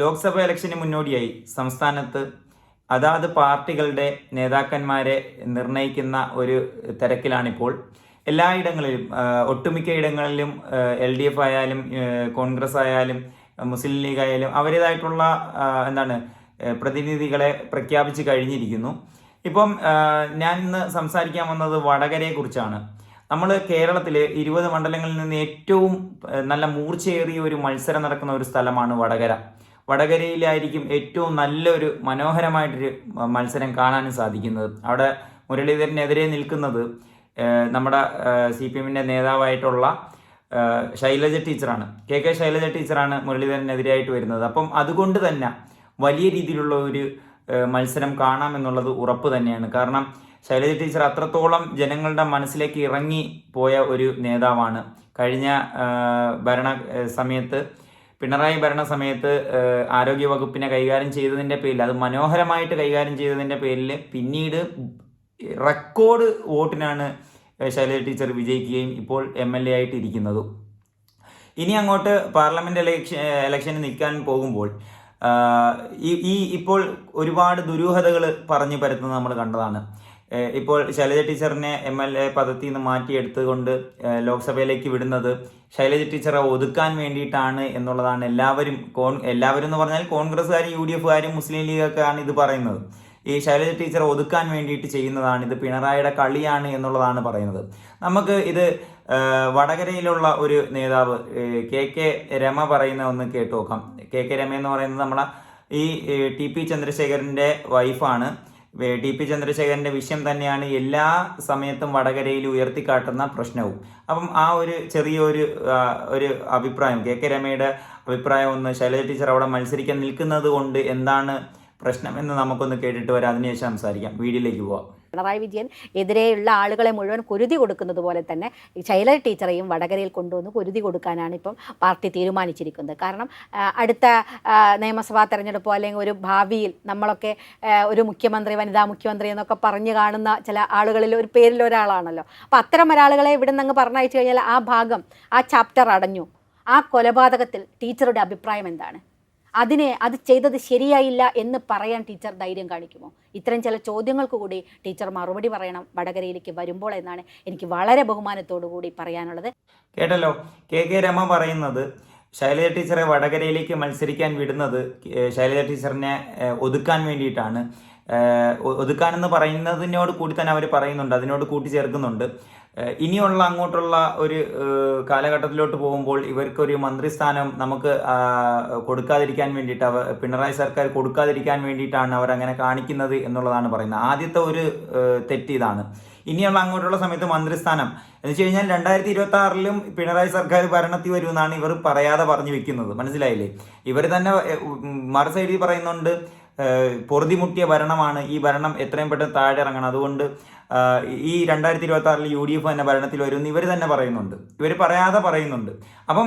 ലോക്സഭ ഇലക്ഷന് മുന്നോടിയായി സംസ്ഥാനത്ത് അതാത് പാർട്ടികളുടെ നേതാക്കന്മാരെ നിർണയിക്കുന്ന ഒരു തിരക്കിലാണിപ്പോൾ. എല്ലായിടങ്ങളിലും ഒട്ടുമിക്ക ഇടങ്ങളിലും എൽ ഡി എഫ് ആയാലും കോൺഗ്രസ് ആയാലും മുസ്ലിം ലീഗ് ആയാലും അവരുടേതായിട്ടുള്ള എന്താണ് പ്രതിനിധികളെ പ്രഖ്യാപിച്ച് കഴിഞ്ഞിരിക്കുന്നു. ഇപ്പം ഞാൻ ഇന്ന് സംസാരിക്കാൻ വന്നത് വടകരയെക്കുറിച്ചാണ്. നമ്മൾ കേരളത്തിൽ ഇരുപത് മണ്ഡലങ്ങളിൽ നിന്ന് ഏറ്റവും നല്ല മൂർച്ചയേറിയ ഒരു മത്സരം നടക്കുന്ന ഒരു സ്ഥലമാണ് വടകര. വടകരയിലായിരിക്കും ഏറ്റവും നല്ലൊരു മനോഹരമായിട്ടൊരു മത്സരം കാണാനും സാധിക്കുന്നത്. അവിടെ മുരളീധരനെതിരെ നിൽക്കുന്നത് നമ്മുടെ സി പി എമ്മിന്റെ നേതാവായിട്ടുള്ള ശൈലജ ടീച്ചറാണ്. കെ കെ ശൈലജ ടീച്ചറാണ് മുരളീധരനെതിരായിട്ട് വരുന്നത്. അപ്പം അതുകൊണ്ട് തന്നെ വലിയ രീതിയിലുള്ള ഒരു മത്സരം കാണാം എന്നുള്ളത് ഉറപ്പ് തന്നെയാണ്. കാരണം ശൈലജ ടീച്ചർ അത്രത്തോളം ജനങ്ങളുടെ മനസ്സിലേക്ക് ഇറങ്ങി പോയ ഒരു നേതാവാണ്. കഴിഞ്ഞ ഭരണ സമയത്ത് പിണറായി ഭരണ സമയത്ത് ആ, ആരോഗ്യ വകുപ്പിനെ കൈകാര്യം ചെയ്തതിന്റെ പേരിൽ അത് മനോഹരമായിട്ട് കൈകാര്യം ചെയ്തതിന്റെ പേരിൽ പിന്നീട് റെക്കോർഡ് വോട്ടിനാണ് ശൈലജ ടീച്ചർ വിജയിക്കുകയും ഇപ്പോൾ എം എൽ എ ആയിട്ട് ഇരിക്കുന്നതും. ഇനി അങ്ങോട്ട് പാർലമെന്റ് ഇലക്ഷൻ ഇലക്ഷന് നിൽക്കാൻ പോകുമ്പോൾ ഈ ഇപ്പോൾ ഒരുപാട് ദുരൂഹതകൾ പറഞ്ഞു പരത്തുന്നത് നമ്മൾ കണ്ടതാണ്. ഇപ്പോൾ ശൈലജ ടീച്ചറിനെ എം എൽ എ പദത്തിൽ നിന്ന് മാറ്റിയെടുത്തുകൊണ്ട് ലോക്സഭയിലേക്ക് വിടുന്നത് ശൈലജ ടീച്ചറെ ഒതുക്കാൻ വേണ്ടിയിട്ടാണ് എന്നുള്ളതാണ് എല്ലാവരും കോൺ എല്ലാവരും എന്ന് പറഞ്ഞാൽ കോൺഗ്രസ്സുകാരും യു ഡി എഫുകാരും മുസ്ലിം ലീഗൊക്കെയാണ് ഇത് പറയുന്നത്. ഈ ശൈലജ ടീച്ചറെ ഒതുക്കാൻ വേണ്ടിയിട്ട് ചെയ്യുന്നതാണ് ഇത് പിണറായിയുടെ കളിയാണ് എന്നുള്ളതാണ് പറയുന്നത്. നമുക്ക് ഇത് വടകരയിലുള്ള ഒരു നേതാവ് കെ കെ രമ പറയുന്ന ഒന്ന് കേട്ടു നോക്കാം. കെ കെ രമ എന്ന് പറയുന്നത് നമ്മളെ ഈ ടി പി ചന്ദ്രശേഖരന്റെ വൈഫാണ് ടി പി ചന്ദ്രശേഖരന്റെ വിഷയം തന്നെയാണ് എല്ലാ സമയത്തും വടകരയിൽ ഉയർത്തിക്കാട്ടുന്ന പ്രശ്നവും. അപ്പം ആ ഒരു ചെറിയൊരു ഒരു അഭിപ്രായം കെ കെ രമയുടെ അഭിപ്രായം ഒന്ന് ശൈലജ ടീച്ചർ അവിടെ മത്സരിക്കാൻ നിൽക്കുന്നത് കൊണ്ട് എന്താണ് പ്രശ്നം എന്ന് നമുക്കൊന്ന് കേട്ടിട്ട് വരാം. അതിനുശേഷം സംസാരിക്കാം. വീഡിയോയിലേക്ക് പോവാം. പിണറായി വിജയൻ എതിരെയുള്ള ആളുകളെ മുഴുവൻ കുരുതി കൊടുക്കുന്നത് പോലെ തന്നെ ശൈലജ ടീച്ചറെയും വടകരയിൽ കൊണ്ടുവന്ന് കുരുതി കൊടുക്കാനാണ് ഇപ്പം പാർട്ടി തീരുമാനിച്ചിരിക്കുന്നത്. കാരണം അടുത്ത നിയമസഭാ തെരഞ്ഞെടുപ്പോ അല്ലെങ്കിൽ ഒരു ഭാവിയിൽ നമ്മളൊക്കെ ഒരു മുഖ്യമന്ത്രി വനിതാ മുഖ്യമന്ത്രി എന്നൊക്കെ പറഞ്ഞു കാണുന്ന ചില ആളുകളിൽ ഒരു പേരിൽ ഒരാളാണല്ലോ. അപ്പം അത്തരം ഒരാളുകളെ ഇവിടെ നിന്ന് പറഞ്ഞയച്ചു കഴിഞ്ഞാൽ ആ ഭാഗം ആ ചാപ്റ്റർ അടഞ്ഞു. ആ കൊലപാതകത്തിൽ ടീച്ചറുടെ അഭിപ്രായം എന്താണ്? അതിനെ അത് ചെയ്തത് ശരിയായില്ല എന്ന് പറയാൻ ടീച്ചർ ധൈര്യം കാണിക്കുമോ? ഇത്തരം ചില ചോദ്യങ്ങൾക്ക് കൂടി ടീച്ചർ മറുപടി പറയണം വടകരയിലേക്ക് വരുമ്പോൾ എന്നാണ് എനിക്ക് വളരെ ബഹുമാനത്തോടു കൂടി പറയാനുള്ളത്. കേട്ടല്ലോ. കെ കെ രമ പറയുന്നത് ശൈലജ ടീച്ചറെ വടകരയിലേക്ക് മത്സരിക്കാൻ വിടുന്നത് ശൈലജ ടീച്ചറിനെ ഒതുക്കാൻ വേണ്ടിയിട്ടാണ്. ഒതുക്കാൻ എന്ന് പറയുന്നതിനോട് കൂടി തന്നെ അവർ പറയുന്നുണ്ട് അതിനോട് കൂട്ടിച്ചേർക്കുന്നുണ്ട്. ഇനിയുള്ള അങ്ങോട്ടുള്ള ഒരു കാലഘട്ടത്തിലോട്ട് പോകുമ്പോൾ ഇവർക്കൊരു മന്ത്രിസ്ഥാനം നമുക്ക് കൊടുക്കാതിരിക്കാൻ വേണ്ടിയിട്ട് പിണറായി സർക്കാർ കൊടുക്കാതിരിക്കാൻ വേണ്ടിയിട്ടാണ് അവർ അങ്ങനെ കാണിക്കുന്നത് എന്നുള്ളതാണ് പറയുന്നത്. ആദ്യത്തെ ഒരു തെറ്റ് ഇതാണ്. ഇനിയുള്ള അങ്ങോട്ടുള്ള സമയത്ത് മന്ത്രിസ്ഥാനം. എന്ന് വെച്ച് കഴിഞ്ഞാൽ രണ്ടായിരത്തി ഇരുപത്തി ആറിലും പിണറായി സർക്കാർ ഭരണത്തിൽ വരുമെന്നാണ് ഇവർ പറയാതെ പറഞ്ഞു വെക്കുന്നത്. മനസ്സിലായില്ലേ? ഇവർ തന്നെ മറു സൈഡിൽ പറയുന്നുണ്ട് പൊറുതിമുട്ടിയ ഭരണമാണ്. ഈ ഭരണം എത്രയും പെട്ടെന്ന് താഴെ ഇറങ്ങണം. അതുകൊണ്ട് ഈ രണ്ടായിരത്തി ഇരുപത്തി ആറിൽ യു ഡി എഫ് തന്നെ ഭരണത്തിൽ വരുമെന്ന് ഇവർ തന്നെ പറയുന്നുണ്ട്. ഇവർ പറയാതെ പറയുന്നുണ്ട്. അപ്പം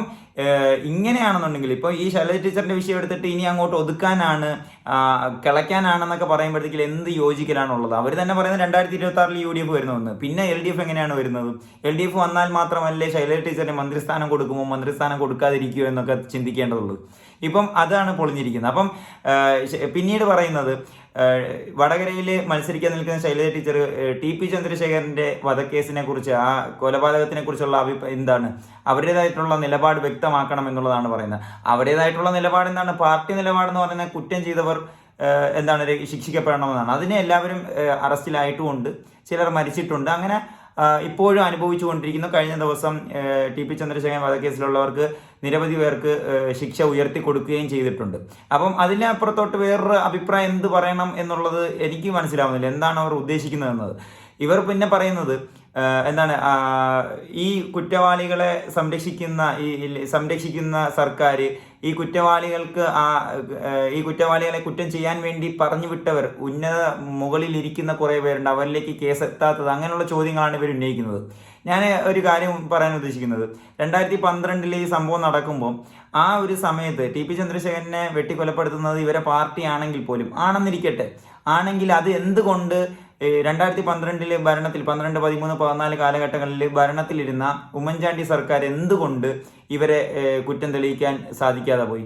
ഇങ്ങനെയാണെന്നുണ്ടെങ്കിൽ ഇപ്പോൾ ഈ ശൈലജ ടീച്ചറിന്റെ വിഷയം എടുത്തിട്ട് ഇനി അങ്ങോട്ട് ഒതുക്കാനാണ് കിളയ്ക്കാനാണെന്നൊക്കെ പറയുമ്പോഴത്തേക്കും എന്ത് യോജിക്കലാണുള്ളത്? അവർ തന്നെ പറയുന്നത് രണ്ടായിരത്തി ഇരുപത്തി ആറിൽ യു ഡി എഫ് വരുന്നതെന്ന് പിന്നെ എൽ ഡി എഫ് എങ്ങനെയാണ് വരുന്നത്? എൽ ഡി എഫ് വന്നാൽ മാത്രമല്ലേ ശൈലജ ടീച്ചറിന് മന്ത്രിസ്ഥാനം കൊടുക്കുമോ? മന്ത്രിസ്ഥാനം കൊടുക്കാതിരിക്കുമോ എന്നൊക്കെ ചിന്തിക്കേണ്ടതുള്ളൂ. ഇപ്പം അതാണ് പൊളിഞ്ഞിരിക്കുന്നത്. അപ്പം പിന്നീട് പറയുന്നത് വടകരയിൽ മത്സരിക്കാൻ നിൽക്കുന്ന ശൈലജ ടീച്ചർ ടി പി ചന്ദ്രശേഖരന്റെ വധക്കേസിനെ കുറിച്ച് ആ കൊലപാതകത്തിനെ കുറിച്ചുള്ള അഭിപ്രായം എന്താണ്? അവരുടേതായിട്ടുള്ള നിലപാട് വ്യക്തമാക്കണം എന്നുള്ളതാണ് പറയുന്നത്. അവരുടേതായിട്ടുള്ള നിലപാട് എന്താണ്? പാർട്ടി നിലപാടെന്ന് പറയുന്നത് കുറ്റം ചെയ്തവർ എന്താണ് ശിക്ഷിക്കപ്പെടണമെന്നാണ്. അതിനെ എല്ലാവരും അറസ്റ്റിലായിട്ടുമുണ്ട്. ചിലർ മരിച്ചിട്ടുണ്ട്. അങ്ങനെ ഇപ്പോഴും അനുഭവിച്ചു കൊണ്ടിരിക്കുന്നു. കഴിഞ്ഞ ദിവസം ടി പി ചന്ദ്രശേഖരൻ വധക്കേസിലുള്ളവർക്ക് നിരവധി പേർക്ക് ശിക്ഷ ഉയർത്തി കൊടുക്കുകയും ചെയ്തിട്ടുണ്ട്. അപ്പം അതിനപ്പുറത്തോട്ട് വേറൊരു അഭിപ്രായം എന്ത് പറയണം എന്നുള്ളത് എനിക്ക് മനസ്സിലാവുന്നില്ല. എന്താണ് അവർ ഉദ്ദേശിക്കുന്നത് എന്നത് ഇവർ പിന്നെ പറയുന്നത് എന്താണ് ഈ കുറ്റവാളികളെ സംരക്ഷിക്കുന്ന ഈ സംരക്ഷിക്കുന്ന സർക്കാർ ഈ കുറ്റവാളികൾക്ക് ആ ഈ കുറ്റവാളികളെ കുറ്റം ചെയ്യാൻ വേണ്ടി പറഞ്ഞു വിട്ടവർ ഉന്നത മുകളിൽ ഇരിക്കുന്ന കുറേ പേരുണ്ട് അവരിലേക്ക് കേസ് എത്താത്തത് അങ്ങനെയുള്ള ചോദ്യങ്ങളാണ് ഇവർ ഉന്നയിക്കുന്നത്. ഞാൻ ഒരു കാര്യം പറയാൻ ഉദ്ദേശിക്കുന്നത്. രണ്ടായിരത്തി പന്ത്രണ്ടിൽ ഈ സംഭവം നടക്കുമ്പോൾ ആ ഒരു സമയത്ത് ടി പി ചന്ദ്രശേഖരനെ വെട്ടിക്കൊലപ്പെടുത്തുന്നത് ഇവരെ പാർട്ടിയാണെങ്കിൽ പോലും ആണെന്നിരിക്കട്ടെ. ആണെങ്കിൽ അത് എന്തുകൊണ്ട് രണ്ടായിരത്തി പന്ത്രണ്ടിലെ ഭരണത്തിൽ പന്ത്രണ്ട് പതിമൂന്ന് പതിനാല് കാലഘട്ടങ്ങളിൽ ഭരണത്തിലിരുന്ന ഉമ്മൻചാണ്ടി സർക്കാർ എന്തുകൊണ്ട് ഇവരെ കുറ്റം തെളിയിക്കാൻ സാധിക്കാതെ പോയി?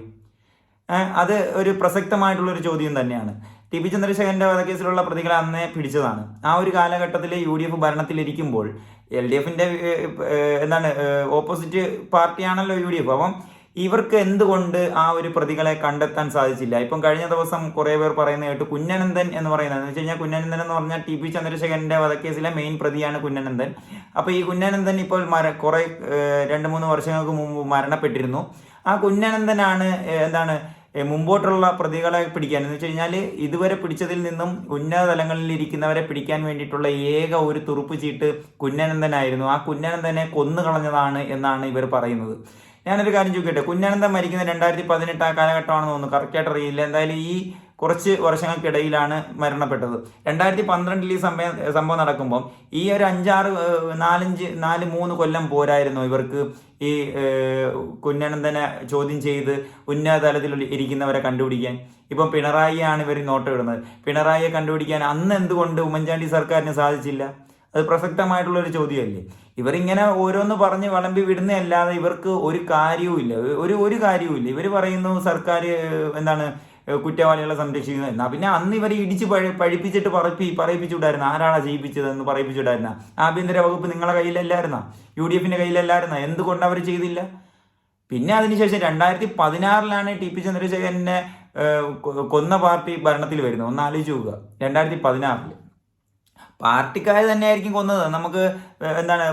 അത് ഒരു പ്രസക്തമായിട്ടുള്ള ഒരു ചോദ്യം തന്നെയാണ്. ടി പി ചന്ദ്രശേഖരന്റെ വധക്കേസിലുള്ള പ്രതികളെ അന്നേ പിടിച്ചതാണ്. ആ ഒരു കാലഘട്ടത്തിൽ യു ഡി എഫ് ഭരണത്തിലിരിക്കുമ്പോൾ എൽ ഡി എഫിന്റെ എന്താണ് ഓപ്പോസിറ്റ് പാർട്ടിയാണല്ലോ യു ഡി എഫ്. അപ്പം ഇവർക്ക് എന്തുകൊണ്ട് ആ ഒരു പ്രതികളെ കണ്ടെത്താൻ സാധിച്ചില്ല? ഇപ്പം കഴിഞ്ഞ ദിവസം കുറെ പേർ പറയുന്ന കേട്ട് കുഞ്ഞനന്ദൻ എന്ന് പറയുന്നത്. എന്ന് വെച്ച് കഴിഞ്ഞാൽ കുഞ്ഞനന്ദൻ എന്ന് പറഞ്ഞാൽ ടി പി ചന്ദ്രശേഖരന്റെ വധക്കേസിലെ മെയിൻ പ്രതിയാണ് കുഞ്ഞനന്ദൻ. അപ്പൊ ഈ കുഞ്ഞനന്ദൻ ഇപ്പോൾ മര കുറെ രണ്ട് മൂന്ന് വർഷങ്ങൾക്ക് മുമ്പ് മരണപ്പെട്ടിരുന്നു. ആ കുഞ്ഞനന്ദനാണ് എന്താണ് മുമ്പോട്ടുള്ള പ്രതികളെ പിടിക്കാൻ. എന്ന് വെച്ച് കഴിഞ്ഞാൽ ഇതുവരെ പിടിച്ചതിൽ നിന്നും ഉന്നത തലങ്ങളിൽ ഇരിക്കുന്നവരെ പിടിക്കാൻ വേണ്ടിയിട്ടുള്ള ഏക ഒരു തുറുപ്പ് ചീട്ട് കുഞ്ഞനന്ദനായിരുന്നു. ആ കുഞ്ഞനന്ദനെ കൊന്നു കളഞ്ഞതാണ് എന്നാണ് ഇവർ പറയുന്നത്. ഞാനൊരു കാര്യം ചോദിക്കട്ടെ? കുഞ്ഞനന്തം മരിക്കുന്ന രണ്ടായിരത്തി പതിനെട്ട് ആ കാലഘട്ടമാണെന്ന് തോന്നുന്നു. കറക്റ്റായിട്ട് അറിയില്ല. എന്തായാലും ഈ കുറച്ച് വർഷങ്ങൾക്കിടയിലാണ് മരണപ്പെട്ടത്. രണ്ടായിരത്തി പന്ത്രണ്ടിൽ ഈ സംഭവം സംഭവം നടക്കുമ്പോൾ ഈ ഒരു അഞ്ചാറ് നാലഞ്ച് നാല് മൂന്ന് കൊല്ലം പോരായിരുന്നു ഇവർക്ക്. ഈ കുഞ്ഞനന്ദനെ ചോദ്യം ചെയ്ത് ഉന്നത തലത്തിൽ ഇരിക്കുന്നവരെ കണ്ടുപിടിക്കാൻ. ഇപ്പം പിണറായിയാണ് ഇവർ നോട്ടമിടുന്നത്. പിണറായിയെ കണ്ടുപിടിക്കാൻ അന്ന് എന്തുകൊണ്ട് ഉമ്മൻചാണ്ടി സർക്കാരിന് സാധിച്ചില്ല? അത് പ്രസക്തമായിട്ടുള്ള ഒരു ചോദ്യമല്ലേ? ഇവരിങ്ങനെ ഓരോന്ന് പറഞ്ഞ് വിളമ്പി വിടുന്നതല്ലാതെ ഇവർക്ക് ഒരു കാര്യവുമില്ല ഒരു ഒരു കാര്യവുമില്ല ഇവർ പറയുന്നു സർക്കാർ എന്താണ് കുറ്റവാളികളെ സംരക്ഷിക്കുന്നത് എന്നാ. പിന്നെ അന്ന് ഇവർ ഇടിച്ച് പഴി പഴിപ്പിച്ചിട്ട് പറപ്പി പറയിപ്പിച്ചുവിടായിരുന്നു? ആരാണ് ചെയ്യിപ്പിച്ചതെന്ന് പറയിപ്പിച്ചുവിടായിരുന്ന? ആഭ്യന്തര വകുപ്പ് നിങ്ങളുടെ കയ്യിലല്ലായിരുന്ന? യു ഡി എഫിന്റെ കയ്യിലല്ലായിരുന്ന? എന്തുകൊണ്ട് അവർ ചെയ്തില്ല? പിന്നെ അതിനുശേഷം രണ്ടായിരത്തി പതിനാറിലാണ് ടി പി ചന്ദ്രശേഖരനെ കൊന്ന പാർട്ടി ഭരണത്തിൽ വരുന്നത്. ഒന്ന് ആലോചിച്ച് നോക്കുക. രണ്ടായിരത്തി പതിനാറിൽ പാർട്ടിക്കാർ തന്നെയായിരിക്കും കൊന്നത്. നമുക്ക് എന്താണ്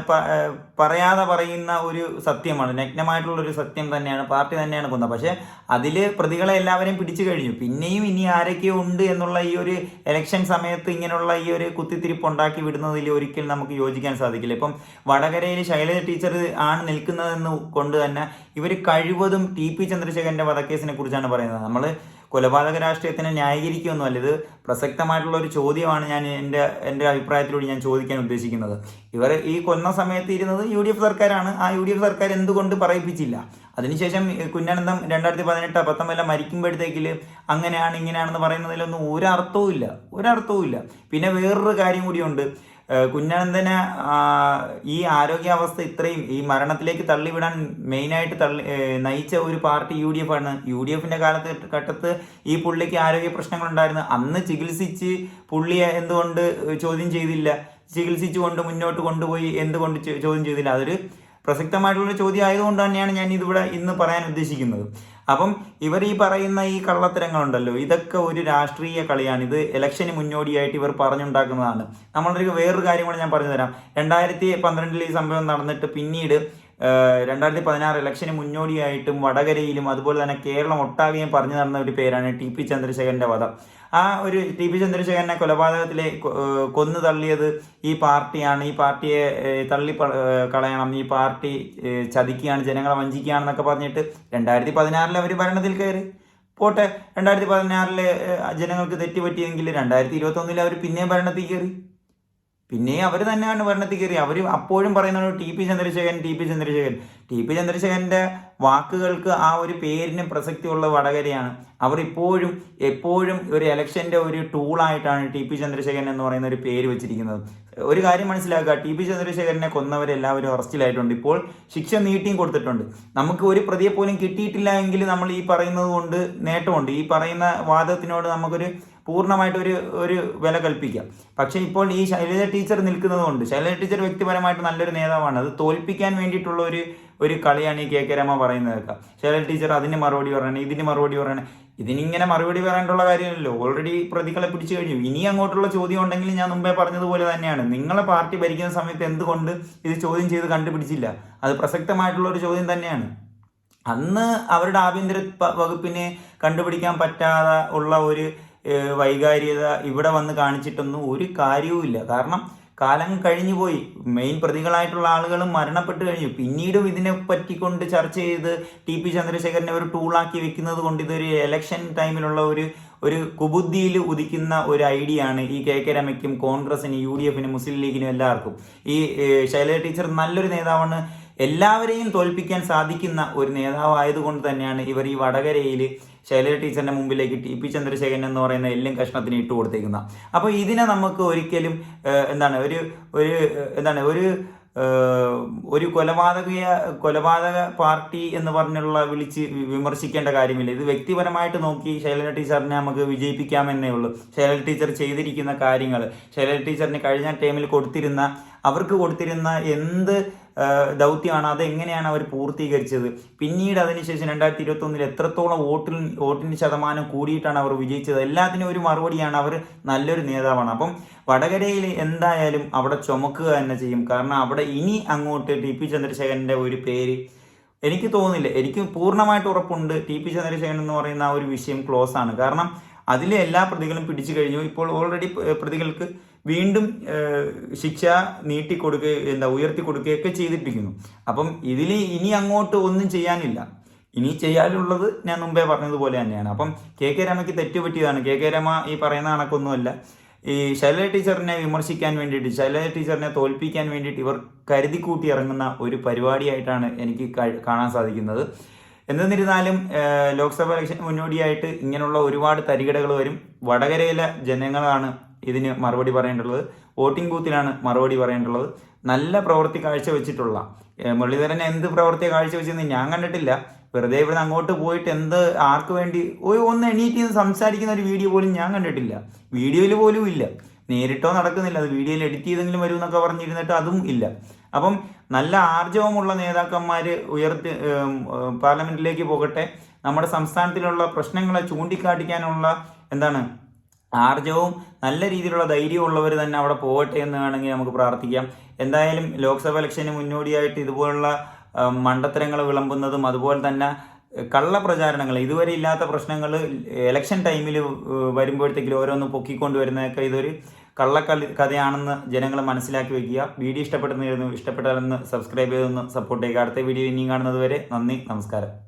പറയാതെ പറയുന്ന ഒരു സത്യമാണ്. നഗ്നമായിട്ടുള്ള ഒരു സത്യം തന്നെയാണ് പാർട്ടി തന്നെയാണ് കൊന്നത്. പക്ഷെ അതിൽ പ്രതികളെ എല്ലാവരെയും പിടിച്ചു കഴിഞ്ഞു. പിന്നെയും ഇനി ആരൊക്കെ ഉണ്ട് എന്നുള്ള ഈ ഒരു ഇലക്ഷൻ സമയത്ത് ഇങ്ങനെയുള്ള ഈ ഒരു കുത്തിത്തിരിപ്പ് ഉണ്ടാക്കി വിടുന്നതിൽ ഒരിക്കലും നമുക്ക് യോജിക്കാൻ സാധിക്കില്ല. ഇപ്പം വടകരയിൽ ശൈലജ ടീച്ചർ ആണ് നിൽക്കുന്നതെന്ന് കൊണ്ട് തന്നെ ഇവർ കഴിവതും ടി പി ചന്ദ്രശേഖരന്റെ വധക്കേസിനെ കുറിച്ചാണ് പറയുന്നത്. നമ്മൾ കൊലപാതക രാഷ്ട്രീയത്തിനെ ന്യായീകരിക്കുകയൊന്നുമല്ല ഇത് പ്രസക്തമായിട്ടുള്ള ഒരു ചോദ്യമാണ് ഞാൻ എന്റെ എന്റെ അഭിപ്രായത്തിലൂടെ ഞാൻ ചോദിക്കാൻ ഉദ്ദേശിക്കുന്നത്. ഇവർ ഈ കൊന്ന സമയത്ത് ഇരുന്നത് യു ഡി എഫ് സർക്കാരാണ്. ആ യു ഡി എഫ് സർക്കാർ എന്തുകൊണ്ട് പറയിപ്പിച്ചില്ല? അതിനുശേഷം കുഞ്ഞാനന്ദം രണ്ടായിരത്തി പതിനെട്ട് പത്തൊമ്പതിലെ മരിക്കുമ്പോഴത്തേക്കിൽ അങ്ങനെയാണ് ഇങ്ങനെയാണെന്ന് പറയുന്നതിലൊന്നും ഒരർത്ഥവും ഇല്ല ഒരർത്ഥവും ഇല്ല പിന്നെ വേറൊരു കാര്യം കൂടിയുണ്ട്. കുഞ്ഞനന്തനെ ഈ ആരോഗ്യാവസ്ഥ ഇത്രയും ഈ മരണത്തിലേക്ക് തള്ളിവിടാൻ മെയിനായിട്ട് തള്ളി നയിച്ച ഒരു പാർട്ടി യു ഡി എഫ് ആണ്. യു ഡി എഫിന്റെ കാലത്ത് ഘട്ടത്ത് ഈ പുള്ളിക്ക് ആരോഗ്യ പ്രശ്നങ്ങളുണ്ടായിരുന്നു. അന്ന് ചികിത്സിച്ച് പുള്ളിയെ എന്തുകൊണ്ട് ചോദ്യം ചെയ്തില്ല? ചികിത്സിച്ചുകൊണ്ട് മുന്നോട്ട് കൊണ്ടുപോയി എന്തുകൊണ്ട് ചോദ്യം ചെയ്തില്ല? അതൊരു പ്രസക്തമായിട്ടുള്ള ചോദ്യം ആയതുകൊണ്ട് തന്നെയാണ് ഞാൻ ഇതിവിടെ ഇന്ന് പറയാൻ ഉദ്ദേശിക്കുന്നത്. അപ്പം ഇവർ ഈ പറയുന്ന ഈ കള്ളത്തരങ്ങളുണ്ടല്ലോ ഇതൊക്കെ ഒരു രാഷ്ട്രീയ കളിയാണ്. ഇത് ഇലക്ഷന് മുന്നോടിയായിട്ട് ഇവർ പറഞ്ഞുണ്ടാക്കുന്നതാണ്. നമ്മളൊരു വേറൊരു കാര്യം കൂടെ ഞാൻ പറഞ്ഞു തരാം രണ്ടായിരത്തി പന്ത്രണ്ടിൽ ഈ സംഭവം നടന്നിട്ട് പിന്നീട് രണ്ടായിരത്തി പതിനാറ് ഇലക്ഷന് മുന്നോടിയായിട്ടും വടകരയിലും അതുപോലെ തന്നെ കേരളം ഒട്ടാകെയും പറഞ്ഞു നടന്ന ഒരു പേരാണ് ടി പി ചന്ദ്രശേഖരന്റെ വധം. ആ ഒരു ടി പി ചന്ദ്രശേഖരനെ കൊലപാതകത്തിലെ കൊന്നു തള്ളിയത് ഈ പാർട്ടിയാണ്. ഈ പാർട്ടിയെ തള്ളി കളയണം. ഈ പാർട്ടി ചതിക്കുകയാണ് ജനങ്ങളെ വഞ്ചിക്കുകയാണെന്നൊക്കെ പറഞ്ഞിട്ട് രണ്ടായിരത്തി പതിനാറിൽ അവർ ഭരണത്തിൽ കയറി. പോട്ടെ രണ്ടായിരത്തി പതിനാറിൽ ജനങ്ങൾക്ക് തെറ്റുപറ്റിയെങ്കിൽ രണ്ടായിരത്തി ഇരുപത്തൊന്നിൽ അവർ പിന്നെയും ഭരണത്തിൽ കയറി. പിന്നെയും അവർ തന്നെയാണ് ഭരണത്തിൽ കയറി. അവർ അപ്പോഴും പറയുന്നത് T P Chandrasekharan T P Chandrasekharan. T P ചന്ദ്രശേഖരന്റെ വാക്കുകൾക്ക് ആ ഒരു പേരിന് പ്രസക്തിയുള്ള വടകരയാണ്. അവർ ഇപ്പോഴും എപ്പോഴും ഒരു ഇലക്ഷന്റെ ഒരു ടൂളായിട്ടാണ് ടി പി ചന്ദ്രശേഖരൻ എന്ന് പറയുന്ന ഒരു പേര് വെച്ചിരിക്കുന്നത്. ഒരു കാര്യം മനസ്സിലാക്കുക ടി പി ചന്ദ്രശേഖരനെ കൊന്നവരെല്ലാവരും അറസ്റ്റിലായിട്ടുണ്ട്. ഇപ്പോൾ ശിക്ഷ നീട്ടിയും കൊടുത്തിട്ടുണ്ട്. നമുക്ക് ഒരു പ്രതിയെ പോലും കിട്ടിയിട്ടില്ല എങ്കിൽ നമ്മൾ ഈ പറയുന്നത് കൊണ്ട് നേട്ടമുണ്ട്. ഈ പറയുന്ന വാദത്തിനോട് നമുക്കൊരു പൂർണമായിട്ട് ഒരു ഒരു വില കൽപ്പിക്കാം. പക്ഷേ ഇപ്പോൾ ഈ ശൈലജ ടീച്ചർ നിൽക്കുന്നതുകൊണ്ട് ശൈലജ ടീച്ചർ വ്യക്തിപരമായിട്ട് നല്ലൊരു നേതാവാണ്. അത് തോൽപ്പിക്കാൻ വേണ്ടിയിട്ടുള്ള ഒരു ഒരു കളിയാണ് ഈ കെ കെ രമ പറയുന്നതൊക്കെ ശൈലജ ടീച്ചർ അതിന് മറുപടി പറയണേ ഇതിന് മറുപടി പറയണേ. ഇതിനിങ്ങനെ മറുപടി പറയാനുള്ള കാര്യമല്ലോ ഓൾറെഡി പ്രതികളെ പിടിച്ചു കഴിഞ്ഞു. ഇനി അങ്ങോട്ടുള്ള ചോദ്യം ഉണ്ടെങ്കിൽ ഞാൻ മുമ്പേ പറഞ്ഞതുപോലെ തന്നെയാണ്. നിങ്ങളെ പാർട്ടി ഭരിക്കുന്ന സമയത്ത് എന്തുകൊണ്ട് ഇത് ചോദ്യം ചെയ്ത് കണ്ടുപിടിച്ചില്ല? അത് പ്രസക്തമായിട്ടുള്ള ഒരു ചോദ്യം തന്നെയാണ്. അന്ന് അവരുടെ ആഭ്യന്തര വകുപ്പിനെ കണ്ടുപിടിക്കാൻ പറ്റാതെ ഉള്ള ഒരു വൈകാരികത ഇവിടെ വന്ന് കാണിച്ചിട്ടൊന്നും ഒരു കാര്യവുമില്ല കാരണം കാലം കഴിഞ്ഞു പോയി. മെയിൻ പ്രതികളായിട്ടുള്ള ആളുകളും മരണപ്പെട്ട് കഴിഞ്ഞു. പിന്നീടും ഇതിനെ പറ്റിക്കൊണ്ട് ചർച്ച ചെയ്ത് ടി പി ചന്ദ്രശേഖരനെ ഒരു ടൂളാക്കി വെക്കുന്നത് കൊണ്ട് ഇതൊരു ഇലക്ഷൻ ടൈമിലുള്ള ഒരു ഒരു കുബുദ്ധിയിൽ ഉദിക്കുന്ന ഒരു ഐഡിയ ആണ് ഈ കെ കെ രമയ്ക്കും കോൺഗ്രസിനും യു ഡി എഫിനും മുസ്ലിം ലീഗിനും എല്ലാവർക്കും. ഈ ശൈല ശൈലജ ടീച്ചർ നല്ലൊരു നേതാവാണ്. എല്ലാവരെയും തോൽപ്പിക്കാൻ സാധിക്കുന്ന ഒരു നേതാവായതുകൊണ്ട് തന്നെയാണ് ഇവർ ഈ വടകരയിൽ ശൈലജ ടീച്ചറിന്റെ മുമ്പിലേക്ക് ടി പി ചന്ദ്രശേഖരൻ എന്ന് പറയുന്ന എല്ലും കഷ്ണത്തിന് ഇട്ട് കൊടുത്തേക്കുന്ന അപ്പോൾ ഇതിനെ നമുക്ക് ഒരിക്കലും എന്താണ് ഒരു ഒരു എന്താണ് ഒരു ഒരു കൊലപാതക കൊലപാതക പാർട്ടി എന്ന് പറഞ്ഞുള്ള വിളിച്ച് വിമർശിക്കേണ്ട കാര്യമില്ല. ഇത് വ്യക്തിപരമായിട്ട് നോക്കി ശൈലജ ടീച്ചറിനെ നമുക്ക് വിജയിപ്പിക്കാമെന്നേ ഉള്ളൂ. ശൈലജ ടീച്ചർ ചെയ്തിരിക്കുന്ന കാര്യങ്ങൾ ശൈലജ ടീച്ചറിന് കഴിഞ്ഞ ടൈമിൽ കൊടുത്തിരുന്ന അവർക്ക് കൊടുത്തിരുന്ന എന്ത് ദൗത്യമാണ് അത് എങ്ങനെയാണ് അവർ പൂർത്തീകരിച്ചത്? പിന്നീട് അതിനുശേഷം രണ്ടായിരത്തി ഇരുപത്തി ഒന്നിൽ എത്രത്തോളം വോട്ടിൽ വോട്ടിന് ശതമാനം കൂടിയിട്ടാണ് അവർ വിജയിച്ചത്? എല്ലാത്തിനും ഒരു മറുപടിയാണ് അവർ നല്ലൊരു നേതാവാണ്. അപ്പം വടകരയിൽ എന്തായാലും അവിടെ ചുമക്കുക തന്നെ ചെയ്യും. കാരണം അവിടെ ഇനി അങ്ങോട്ട് ടി പി ചന്ദ്രശേഖരന്റെ ഒരു പേര് എനിക്ക് തോന്നുന്നില്ല. എനിക്ക് പൂർണമായിട്ട് ഉറപ്പുണ്ട്. ടി പി ചന്ദ്രശേഖരൻ എന്ന് പറയുന്ന ആ ഒരു വിഷയം ക്ലോസ് ആണ്. കാരണം അതിലെ എല്ലാ പ്രതികളും പിടിച്ചു കഴിഞ്ഞു. ഇപ്പോൾ ഓൾറെഡി പ്രതികൾക്ക് വീണ്ടും ശിക്ഷ നീട്ടി കൊടുക്കുക എന്താ ഉയർത്തി കൊടുക്കുകയൊക്കെ ചെയ്തിട്ടിരിക്കുന്നു. അപ്പം ഇതിൽ ഇനി അങ്ങോട്ട് ഒന്നും ചെയ്യാനില്ല. ഇനി ചെയ്യാനുള്ളത് ഞാൻ മുമ്പേ പറഞ്ഞതുപോലെ തന്നെയാണ്. അപ്പം കെ കെ രമയ്ക്ക് തെറ്റുപറ്റിയതാണ്. കെ കെ രമ ഈ പറയുന്ന കണക്കൊന്നുമല്ല. ഈ ശൈല ടീച്ചറിനെ വിമർശിക്കാൻ വേണ്ടിയിട്ട് ശൈല ടീച്ചറിനെ തോൽപ്പിക്കാൻ വേണ്ടിയിട്ട് ഇവർ കരുതി കൂട്ടി ഇറങ്ങുന്ന ഒരു പരിപാടിയായിട്ടാണ് എനിക്ക് കാണാൻ സാധിക്കുന്നത്. എന്നിരുന്നാലും ലോക്സഭാ ഇലക്ഷൻ മുന്നോടിയായിട്ട് ഇങ്ങനെയുള്ള ഒരുപാട് തരികിടകൾ വരും. വടകരയിലെ ജനങ്ങളാണ് ഇതിന് മറുപടി പറയേണ്ടുള്ളത് വോട്ടിംഗ് ബൂത്തിലാണ് മറുപടി പറയേണ്ടുള്ളത് നല്ല പ്രവൃത്തി കാഴ്ചവെച്ചിട്ടുള്ള മുരളീധരൻ എന്ത് പ്രവൃത്തി കാഴ്ചവെച്ചെന്ന് ഞാൻ കണ്ടിട്ടില്ല. വെറുതെ ഇവിടെ അങ്ങോട്ട് പോയിട്ട് എന്ത് ആർക്ക് വേണ്ടി ഒരു ഒന്ന് എണീറ്റ് നിന്ന് സംസാരിക്കുന്ന ഒരു വീഡിയോ പോലും ഞാൻ കണ്ടിട്ടില്ല. വീഡിയോയിൽ പോലും ഇല്ല. നേരിട്ടോ നടക്കുന്നില്ല. അത് വീഡിയോയിൽ എഡിറ്റ് ചെയ്തെങ്കിലും വരും എന്നൊക്കെ പറഞ്ഞിരുന്നിട്ട് അതും ഇല്ല. അപ്പം നല്ല ആർജവമുള്ള നേതാക്കന്മാർ ഉയർത്തി പാർലമെന്റിലേക്ക് പോകട്ടെ. നമ്മുടെ സംസ്ഥാനത്തിലുള്ള പ്രശ്നങ്ങളെ ചൂണ്ടിക്കാട്ടിക്കാനുള്ള എന്താണ് ആർജവും നല്ല രീതിയിലുള്ള ധൈര്യമുള്ളവർ തന്നെ അവിടെ പോകട്ടെ എന്ന് വേണമെങ്കിൽ നമുക്ക് പ്രാർത്ഥിക്കാം. എന്തായാലും ലോക്സഭ ഇലക്ഷന് മുന്നോടിയായിട്ട് ഇതുപോലുള്ള മണ്ടത്തരങ്ങൾ വിളമ്പുന്നതും അതുപോലെ തന്നെ കള്ള പ്രചാരണങ്ങൾ ഇതുവരെ ഇല്ലാത്ത പ്രശ്നങ്ങൾ ഇലക്ഷൻ ടൈമിൽ വരുമ്പോഴത്തേക്കും ഓരോന്ന് പൊക്കിക്കൊണ്ട് വരുന്നതൊക്കെ ഇതൊരു കള്ളക്കളി കഥയാണെന്ന് ജനങ്ങൾ മനസ്സിലാക്കി വെക്കുക. വീഡിയോ ഇഷ്ടപ്പെടുന്ന ഇഷ്ടപ്പെട്ടാലൊന്ന് സബ്സ്ക്രൈബ് ചെയ്തൊന്ന് സപ്പോർട്ട് ചെയ്യുക. അടുത്ത വീഡിയോ ഇനിയും കാണുന്നത് വരെ നന്ദി നമസ്കാരം.